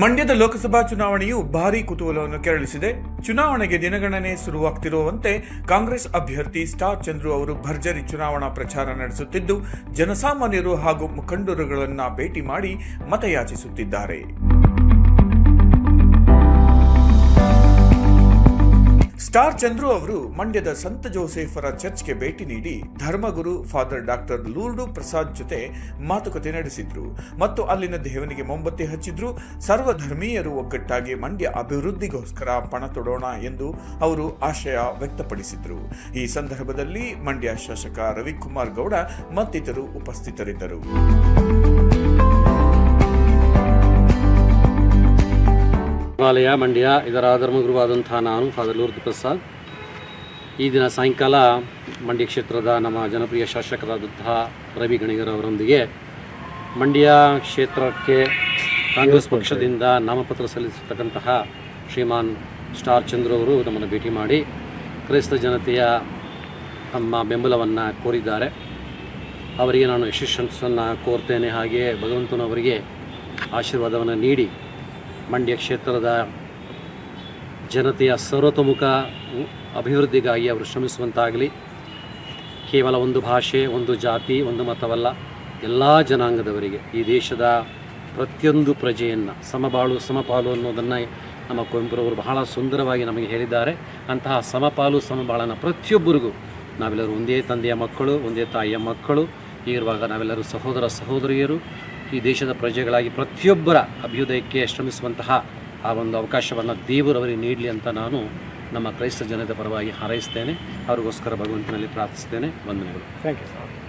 ಮಂಡ್ಯದ ಲೋಕಸಭಾ ಚುನಾವಣೆಯು ಭಾರೀ ಕುತೂಹಲವನ್ನು ಕೆರಳಿಸಿದೆ. ಚುನಾವಣೆಗೆ ದಿನಗಣನೆ ಶುರುವಾಗ್ತಿರುವಂತೆ ಕಾಂಗ್ರೆಸ್ ಅಭ್ಯರ್ಥಿ ಸ್ಟಾರ್ ಚಂದ್ರು ಅವರು ಭರ್ಜರಿ ಚುನಾವಣಾ ಪ್ರಚಾರ ನಡೆಸುತ್ತಿದ್ದು, ಜನಸಾಮಾನ್ಯರು ಹಾಗೂ ಮುಖಂಡರುಗಳನ್ನು ಭೇಟಿ ಮಾಡಿ ಮತಯಾಚಿಸುತ್ತಿದ್ದಾರೆ. ಸ್ಟಾರ್ ಚಂದ್ರು ಅವರು ಮಂಡ್ಯದ ಸಂತ ಜೋಸೆಫರ ಚರ್ಚ್ಗೆ ಭೇಟಿ ನೀಡಿ ಧರ್ಮಗುರು ಫಾದರ್ ಡಾಕ್ಟರ್ ಲೂರ್ಡು ಪ್ರಸಾದ್ ಜೊತೆ ಮಾತುಕತೆ ನಡೆಸಿದ್ರು ಮತ್ತು ಅಲ್ಲಿನ ದೇವನಿಗೆ ಮೊಂಬತ್ತಿ ಹಚ್ಚಿದ್ರು. ಸರ್ವಧರ್ಮೀಯರು ಒಗ್ಗಟ್ಟಾಗಿ ಮಂಡ್ಯ ಅಭಿವೃದ್ಧಿಗೋಸ್ಕರ ಪಣ ತೊಡೋಣ ಎಂದು ಅವರು ಆಶಯ ವ್ಯಕ್ತಪಡಿಸಿದ್ರು. ಈ ಸಂದರ್ಭದಲ್ಲಿ ಮಂಡ್ಯ ಶಾಸಕ ರವಿಕುಮಾರ್ ಗೌಡ ಮತ್ತಿತರು ಉಪಸ್ಥಿತರಿದ್ದರು. ಹಿಮಾಲಯ ಮಂಡ್ಯ, ಇದರ ಧರ್ಮಗುರುವಾದಂಥ ನಾನು, ಫಾದರ್ ಲೂರ್ ಪ್ರಸಾದ್. ಈ ದಿನ ಸಾಯಂಕಾಲ ಮಂಡ್ಯ ಕ್ಷೇತ್ರದ ನಮ್ಮ ಜನಪ್ರಿಯ ಶಾಸಕರಾದಂತಹ ರವಿ ಗಣಿಗರ್ ಅವರೊಂದಿಗೆ ಮಂಡ್ಯ ಕ್ಷೇತ್ರಕ್ಕೆ ಕಾಂಗ್ರೆಸ್ ಪಕ್ಷದಿಂದ ನಾಮಪತ್ರ ಸಲ್ಲಿಸತಕ್ಕಂತಹ ಶ್ರೀಮಾನ್ ಸ್ಟಾರ್ ಚಂದ್ರ ಅವರು ನಮ್ಮನ್ನು ಭೇಟಿ ಮಾಡಿ ಕ್ರೈಸ್ತ ಜನತೆಯ ತಮ್ಮ ಬೆಂಬಲವನ್ನು ಕೋರಿದ್ದಾರೆ. ಅವರಿಗೆ ನಾನು ಯಶಸ್ಸನ್ನು ಕೋರ್ತೇನೆ. ಹಾಗೆಯೇ ಭಗವಂತನವರಿಗೆ ಆಶೀರ್ವಾದವನ್ನು ನೀಡಿ ಮಂಡ್ಯ ಕ್ಷೇತ್ರದ ಜನತೆಯ ಸರ್ವತೋಮುಖ ಅಭಿವೃದ್ಧಿಗಾಗಿ ಅವರು ಶ್ರಮಿಸುವಂತಾಗಲಿ. ಕೇವಲ ಒಂದು ಭಾಷೆ, ಒಂದು ಜಾತಿ, ಒಂದು ಮತವಲ್ಲ, ಎಲ್ಲ ಜನಾಂಗದವರಿಗೆ ಈ ದೇಶದ ಪ್ರತಿಯೊಂದು ಪ್ರಜೆಯನ್ನು, ಸಮಬಾಳು, ಸಮಪಾಲು ಅನ್ನೋದನ್ನು ನಮ್ಮ ಕುವೆಂಪುರವರು ಬಹಳ ಸುಂದರವಾಗಿ ನಮಗೆ ಹೇಳಿದ್ದಾರೆ. ಅಂತಹ ಸಮಪಾಲು, ಸಮಬಾಳನ ಪ್ರತಿಯೊಬ್ಬರಿಗೂ ನಾವೆಲ್ಲರೂ ಒಂದೇ ತಂದೆಯ ಮಕ್ಕಳು, ಒಂದೇ ತಾಯಿಯ ಮಕ್ಕಳು. ಹೀಗಿರುವಾಗ ನಾವೆಲ್ಲರೂ ಸಹೋದರ ಸಹೋದರಿಯರು. ಈ ದೇಶದ ಪ್ರಜೆಗಳಾಗಿ ಪ್ರತಿಯೊಬ್ಬರ ಅಭ್ಯುದಯಕ್ಕೆ ಶ್ರಮಿಸುವಂತಹ ಆ ಒಂದು ಅವಕಾಶವನ್ನು ದೇವರವರಿಗೆ ನೀಡಲಿ ಅಂತ ನಾನು ನಮ್ಮ ಕ್ರೈಸ್ತ ಜನದ ಪರವಾಗಿ ಹಾರೈಸ್ತೇನೆ. ಅವರಿಗೋಸ್ಕರ ಭಗವಂತನಲ್ಲಿ ಪ್ರಾರ್ಥಿಸ್ತೇನೆ. ವಂದನೆಗಳು. Thank you sir